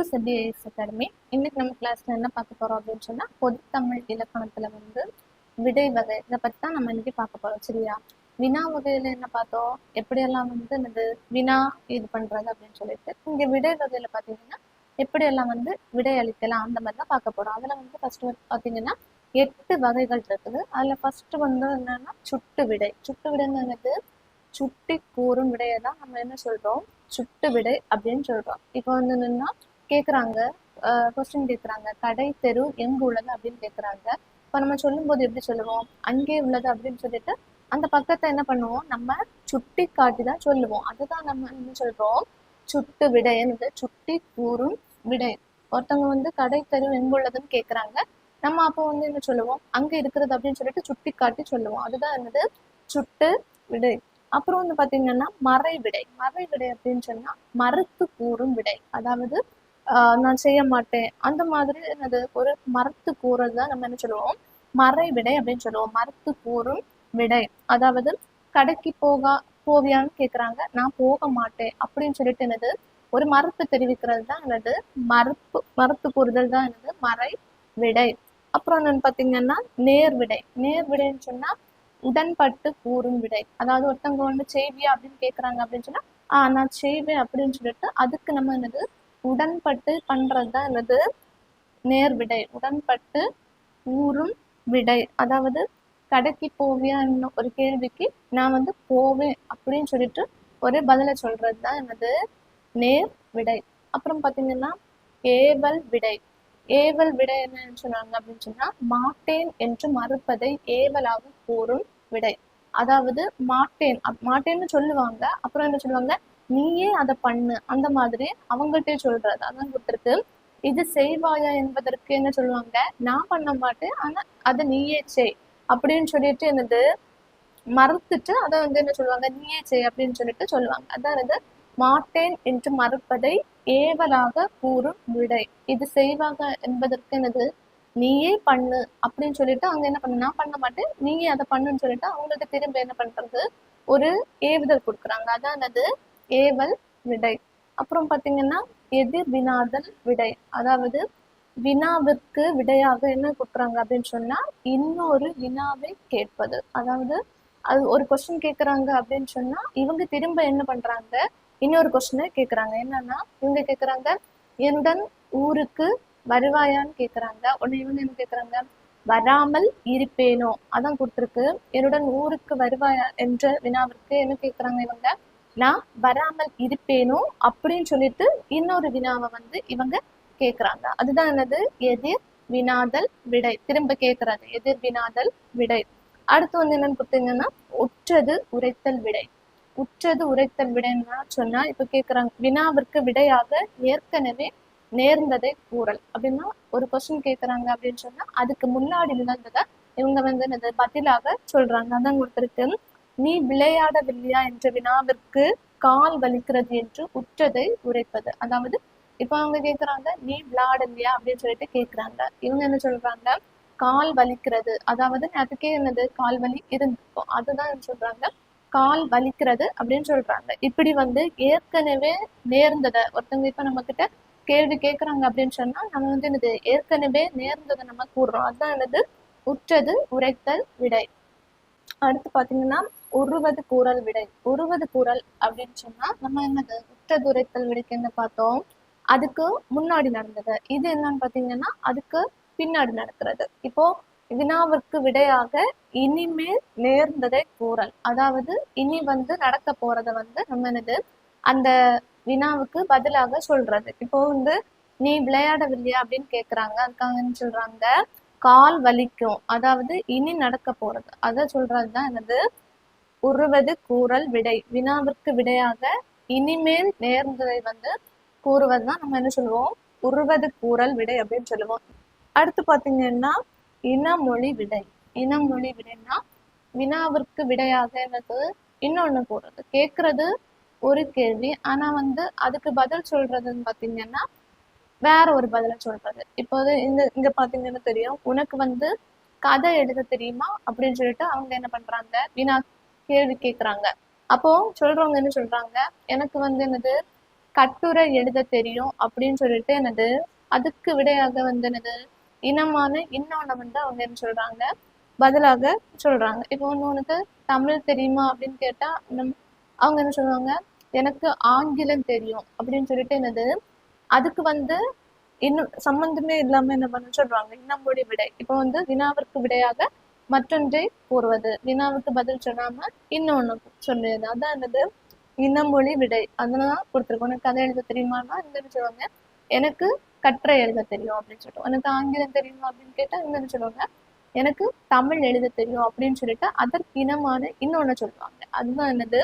To CBS academy இன்னைக்கு நம்ம கிளாஸ்ல என்ன பார்க்க போறோம் அப்படின்னு சொன்னா பொதுத்தமிழ் இலக்கணத்துல வந்து விடை வகை இதை பத்தி தான் நம்ம இன்னைக்கு பார்க்க போறோம் சரியா? வினா வகையில என்ன பார்த்தோம்? எப்படியெல்லாம் வந்து இந்த வினா இது பண்றது அப்படின்னு சொல்லிட்டு இங்க விடை வகையில பாத்தீங்கன்னா எப்படியெல்லாம் வந்து விடை அளிக்கலாம் அந்த மாதிரி தான் பார்க்க போறோம். அதுல வந்து ஃபர்ஸ்ட் பாத்தீங்கன்னா எட்டு வகைகள் இருக்குது. அதுல ஃபர்ஸ்ட் வந்து என்னன்னா சுட்டு விடை. சுட்டு விடைங்கிறது சுட்டி கூறும் விடையை தான் நம்ம என்ன சொல்றோம்? சுட்டு விடை அப்படின்னு சொல்றோம். இப்போ வந்து என்னன்னா கேக்குறாங்க. கொஸ்டின் கேக்குறாங்க. கடை தெரு எங்கு உள்ளது அப்படின்னு கேக்குறாங்க. இப்போ நம்ம சொல்லும்போது எப்படி சொல்லுவோம்? அங்கே உள்ளது அப்படின்னு சொல்லிட்டு அந்த பக்கத்தை என்ன பண்ணுவோம்? நம்ம சுட்டி காட்டி தான் சொல்லுவோம். அதுதான் நம்ம என்ன சொல்றோம்? சுட்டு விடையன் சுட்டி கூறும் விடை. ஒருத்தவங்க வந்து கடை தெரு எங்கு உள்ளதுன்னு கேக்குறாங்க. நம்ம அப்போ வந்து என்ன சொல்லுவோம்? அங்க இருக்கிறது அப்படின்னு சொல்லிட்டு சுட்டி காட்டி சொல்லுவோம். அதுதான் என்னது? சுட்டு விடை. அப்புறம் வந்து பாத்தீங்கன்னா மறை விடை மறை விடை அப்படின்னு சொன்னா மறுத்து கூறும் விடை. அதாவது நான் செய்ய மாட்டேன். அந்த மாதிரி என்னது? ஒரு மரத்து கூறல் தான் நம்ம என்ன சொல்லுவோம்? மறை விடை அப்படின்னு சொல்லுவோம். மரத்து கூறும் விடை. அதாவது கடைக்கு போகா போவியான்னு கேக்குறாங்க. நான் போக மாட்டேன். அப்படின்னு சொல்லிட்டு என்னது? ஒரு மறுப்பு தெரிவிக்கிறது தான் என்னது? மறுப்பு மறுத்து கூறுதல் தான் என்னது? மறை விடை. அப்புறம் என்னன்னு பாத்தீங்கன்னா நேர் விடை. நேர் விடைன்னு சொன்னா உடன்பட்டு கூறும் விடை. அதாவது ஒருத்தவங்க வந்து செய்வியா அப்படின்னு கேக்குறாங்க அப்படின்னு சொன்னா ஆஹ் நான் செய்வேன் அப்படின்னு சொல்லிட்டு அதுக்கு நம்ம என்னது? உடன்பட்டு பண்றது தான் என்னது? நேர் விடை உடன்பட்டு ஊறும் விடை. அதாவது கடைக்கு போவியான்னு ஒரு கேள்விக்கு நான் வந்து போவேன் அப்படின்னு சொல்லிட்டு ஒரு பதிலை சொல்றது தான் என்னது? நேர் விடை அப்புறம் பார்த்தீங்கன்னா ஏவல் விடை. ஏவல் விடை என்னன்னு சொன்னாங்க அப்படின்னு சொன்னா மாட்டேன் என்று மறுப்பதை ஏவலாக கூறும் விடை. அதாவது மாட்டேன். மாட்டேன்னு சொல்லுவாங்க. அப்புறம் என்ன சொல்லுவாங்க? நீயே அதை பண்ணு. அந்த மாதிரி அவங்கள்ட்டே சொல்றது. அதான் கொடுத்துருக்கு. இது செய்வாயா என்பதற்கு என்ன சொல்லுவாங்க? நான் பண்ண மாட்டேன். ஆனா அதை நீயே செய். அப்படின்னு சொல்லிட்டு என்னது? மறுத்துட்டு அதை வந்து என்ன சொல்லுவாங்க? நீயே செய் அப்படின்னு சொல்லிட்டு சொல்லுவாங்க. அதாவது மாட்டேன் என்று மறுப்பதை ஏவலாக கூறும் விடை. இது செய்வாங்க என்பதற்கு என்னது? நீயே பண்ணு அப்படின்னு சொல்லிட்டு அவங்க என்ன பண்ணு? நான் பண்ண மாட்டேன். நீயே அதை பண்ணுன்னு சொல்லிட்டு அவங்கள்ட்ட திரும்ப என்ன பண்றது? ஒரு ஏவுதல் கொடுக்குறாங்க. அதான் என்னது? ஏவல் விடை. அப்புறம் பாத்தீங்கன்னா எதிர் வினாதல் விடை. அதாவது வினாவிற்கு விடையாக என்ன கொடுக்குறாங்க அப்படின்னு சொன்னா இன்னொரு வினாவை கேட்பது. அதாவது அது ஒரு கொஸ்டின் கேட்குறாங்க அப்படின்னு சொன்னா இவங்க திரும்ப என்ன பண்றாங்க? இன்னொரு கொஸ்டினை கேட்கறாங்க என்னன்னா இவங்க கேட்குறாங்க என்னுடன் ஊருக்கு வருவாயான்னு கேட்கறாங்க உடனே இவங்க என்ன கேட்குறாங்க வராமல் இருப்பேனோ. அதான் கொடுத்துருக்கு. என்னுடன் ஊருக்கு வருவாயா என்ற வினாவிற்கு என்ன கேட்குறாங்க இவங்க? நான் வராமல் இருப்பேனோ அப்படின்னு சொல்லிட்டு இன்னொரு வினாவை வந்து இவங்க கேக்குறாங்க. அதுதான் என்னது? எதிர் வினாதல் விடை. திரும்ப கேக்குறது எதிர் வினாதல் விடை. அடுத்து வந்து என்னன்னு கொடுத்தீங்கன்னா உற்றது உரைத்தல் விடை. உற்றது உரைத்தல் விடைன்னா சொன்னா இப்ப கேக்குறாங்க. வினாவிற்கு விடையாக ஏற்கனவே நேர்ந்ததை கூறல். அப்படின்னா ஒரு கொஸ்டின் கேக்குறாங்க அப்படின்னு சொன்னா அதுக்கு முன்னாடி நடந்ததை இவங்க வந்து என்னது? பதிலாக சொல்றாங்க. அதான் கொடுத்துருக்கு. நீ விளையாடவில்லையா என்ற வினாவிற்கு கால் வலிக்கிறது என்று உற்றதை உரைப்பது. அதாவது இப்ப அவங்க கேக்குறாங்க நீ விளையாடலையா அப்படின்னு சொல்லிட்டு கேக்குறாங்க. இவங்க என்ன சொல்றாங்க? கால் வலிக்கிறது. அதாவது அதுக்கே என்னது? கால் வலி இருந்திருக்கும். அதுதான் என்ன சொல்றாங்க? கால் வலிக்கிறது அப்படின்னு சொல்றாங்க. இப்படி வந்து ஏற்கனவே நேர்ந்ததை ஒருத்தவங்க இப்ப நம்ம கிட்ட கேள்வி கேக்குறாங்க அப்படின்னு சொன்னா நம்ம வந்து என்னது? ஏற்கனவே நேர்ந்ததை நம்ம கூடுறோம் அதுதான் என்னது? உற்றது உரைத்தல் விடை. அடுத்து பாத்தீங்கன்னா உருவது கூறல் விடை. உருவது கூறல் அப்படின்னு சொன்னா நம்ம என்னது? உத்த துரைத்தல் விடைக்கு என்ன பார்த்தோம். அதுக்கு முன்னாடி நடந்தது. இது என்னன்னு பாத்தீங்கன்னா அதுக்கு பின்னாடி நடக்கிறது. இப்போ வினாவிற்கு விடையாக இனிமேல் நேர்ந்ததை கூறல். அதாவது இனி வந்து நடக்க போறத வந்து நம்ம என்னது? அந்த வினாவுக்கு பதிலாக சொல்றது. இப்போ வந்து நீ விளையாடவில்லையா அப்படின்னு கேக்குறாங்க. அதுக்காக சொல்றாங்க. கால் வலிக்கும். அதாவது இனி நடக்க போறது. அத சொல்றதுதான் என்னது? உருவது கூறல் விடை. வினாவிற்கு விடையாக இனிமேல் நேர்ந்ததை வந்து கூறுவதுதான் நம்ம என்ன சொல்லுவோம்? உருவது கூறல் விடை அப்படின்னு சொல்லுவோம். அடுத்து பாத்தீங்கன்னா இனமொழி விடை. இனமொழி விடைன்னா வினாவிற்கு விடையாக என்னது? இன்னொன்னு கூறுறது. கேக்குறது ஒரு கேள்வி ஆனா வந்து அதுக்கு பதில் சொல்றதுன்னு பாத்தீங்கன்னா வேற ஒரு பதில சொல்றது. இப்போது இந்த இங்க பாத்தீங்கன்னா தெரியும். உனக்கு வந்து கதை எழுத தெரியுமா? அப்படின்னு சொல்லிட்டு அவங்க என்ன பண்றாங்க? வினா கேள்வி கேக்குறாங்க. அப்போ சொல்றவங்க என்ன சொல்றாங்க? எனக்கு வந்து என்னது? கட்டுரை எழுத தெரியும் அப்படின்னு சொல்லிட்டு என்னது? அதுக்கு விடையாக வந்து என்னது? இனமான இன்னொன்னு வந்து அவங்க என்ன சொல்றாங்க? பதிலாக சொல்றாங்க. இப்போ ஒன்று உனக்கு தமிழ் தெரியுமா அப்படின்னு கேட்டா நம் அவங்க என்ன சொல்லுவாங்க? எனக்கு ஆங்கிலம் தெரியும் அப்படின்னு சொல்லிட்டு என்னது? அதுக்கு வந்து இன்னும் சம்பந்தமே இல்லாம என்ன பண்ண சொல்றாங்க? இன்னமுடைய விடை. இப்போ வந்து வினாவிற்கு விடையாக மற்றொன்றை கூறுவது. வினாவுக்கு பதில் சொல்லாம இன்னொன்னு சொல்லுது அதான் என்னது? இனமொழி விடை. அதெல்லாம் கொடுத்துருக்கோம். உனக்கு கதை எழுத தெரியுமான்னா இந்த என்ன சொல்லுவாங்க. எனக்கு கற்றை எழுத தெரியும் அப்படின்னு சொல்லிட்டு. உனக்கு ஆங்கிலம் தெரியுமா அப்படின்னு கேட்டா இந்த சொல்லுவாங்க. எனக்கு தமிழ் எழுத தெரியும் அப்படின்னு சொல்லிட்டு அதற்கு இனமான இன்னொன்னு சொல்லுவாங்க. அதுதான் என்னது?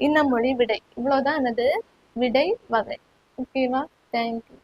இன்னமொழி விடை. இவ்வளவுதான் என்னது? விடை வகை. ஓகேவா? தேங்க்யூ